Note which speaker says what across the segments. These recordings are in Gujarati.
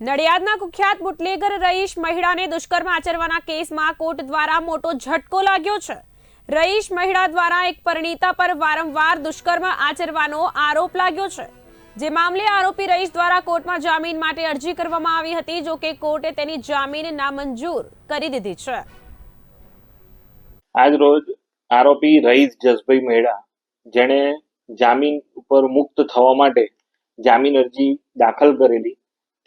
Speaker 1: નડિયાદના કુખ્યાત બુટલેગર રહીશ મહિડાને દુષ્કર્મ આચરવાના કેસમાં કોર્ટ દ્વારા મોટો ઝટકો લાગ્યો છે. રહીશ મહિડા દ્વારા એક પરિણીતા પર વારંવાર દુષ્કર્મ આચરવાનો આરોપ લાગ્યો છે. જે મામલે આરોપી રહીશ દ્વારા કોર્ટમાં જામીન માટે અરજી કરવામાં આવી હતી, જો કે કોર્ટે તેની જામીન નામંજૂર કરી દીધી છે.
Speaker 2: આજ રોજ આરોપી રઈશ જસભાઈ મહેડા, જેણે જામીન ઉપર મુક્ત થવા માટે જામીન અરજી દાખલ કરેલી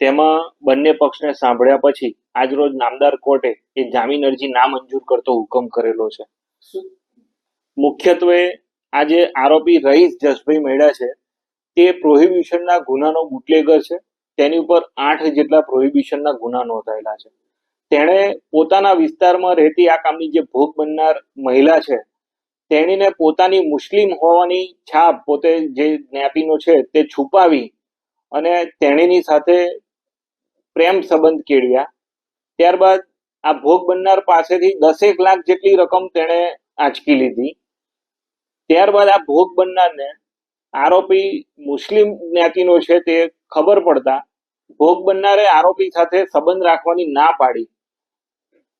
Speaker 2: તેમાં બંને પક્ષને સાંભળ્યા પછી આજ રોજ નામદાર કોર્ટે એ જામીન અરજી નામંજૂર કરતો હુકમ કરેલો છે. મુખ્યત્વે આજે આરોપી રહીસ જસભાઈ મેળા છે તે પ્રોહિબિશનના ગુનાનો બુટલેગર છે. તેની ઉપર આઠ જેટલા પ્રોહિબિશનના ગુના નોંધાયેલા છે. તેણે પોતાના વિસ્તારમાં રહેતી આ કામની જે ભોગ બનનાર મહિલા છે તેણીને પોતાની મુસ્લિમ હોવાની છાપ પોતે જે જ્ઞાતિનો છે તે છુપાવી અને તેણીની સાથે પ્રેમ સંબંધ કેળવ્યા. ત્યારબાદ આ ભોગ બનનાર પાસેથી દસેક લાખ જેટલી રકમ તેણે આંચકી લીધી. ત્યારબાદ આ ભોગ બનનારને આરોપી મુસ્લિમ જ્ઞાતિનો છે તે ખબર પડતા ભોગ બનનારે આરોપી સાથે સંબંધ રાખવાની ના પાડી.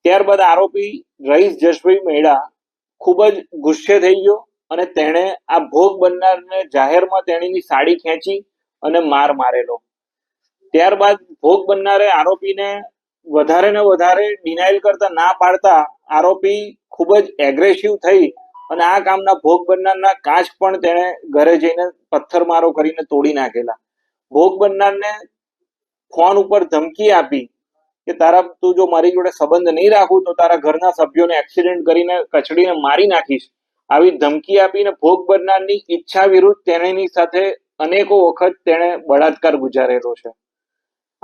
Speaker 2: ત્યારબાદ આરોપી રહીશ જશભાઈ મેડા ખૂબ જ ગુસ્સે થઈ ગયો અને તેણે આ ભોગ બનનારને જાહેરમાં તેણીની સાડી ખેંચી અને માર મારેલો. ત્યારબાદ ભોગ બનનારે આરોપીને વધારે ને વધારે ડિનાઇલ કરતા ના પાડતા આરોપી ખૂબ જ એગ્રેસિવ થઈ અને આ કામના ભોગ બનનારના કાચ પણ તેણે ઘરે જઈને પથ્થરમારો કરીને તોડી નાખેલા. ભોગ બનનારને ફોન ઉપર ધમકી આપી કે તારા તું જો મારી જોડે સંબંધ નહીં રાખું તો તારા ઘરના સભ્યોને એક્સિડન્ટ કરીને કચડીને મારી નાખીશ. આવી ધમકી આપીને ભોગ બનનારની ઈચ્છા વિરુદ્ધ તેણીની સાથે અનેકો વખત તેણે બળાત્કાર ગુજારેલો છે.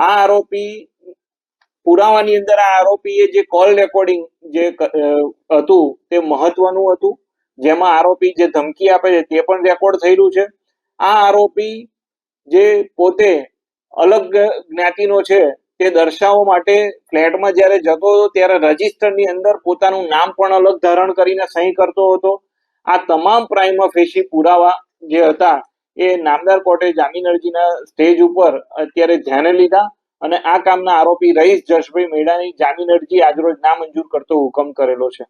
Speaker 2: આ આરોપી પુરાવાની અંદર આ આરોપીએ જે કોલ રેકોર્ડિંગ જે હતું તે મહત્વનું હતું. જેમાં આરોપી જે ધમકી આપે છે તે પણ રેકોર્ડ થયેલું છે. આ આરોપી જે પોતે અલગ જ્ઞાતિનો છે તે દર્શાવવા માટે ફ્લેટમાં જ્યારે જતો હતો ત્યારે રજિસ્ટરની અંદર પોતાનું નામ પણ અલગ ધારણ કરીને સહી કરતો હતો. આ તમામ પ્રાઇમ ફેસી પુરાવા જે હતા એ નામદાર કોર્ટે જામીન અરજીના સ્ટેજ ઉપર અત્યારે ધ્યાને લીધા અને આ કામના આરોપી રહીશ જશભાઈ મેડાની જામીન અરજી આજરોજ નામંજૂર કરતો હુકમ કરેલો છે.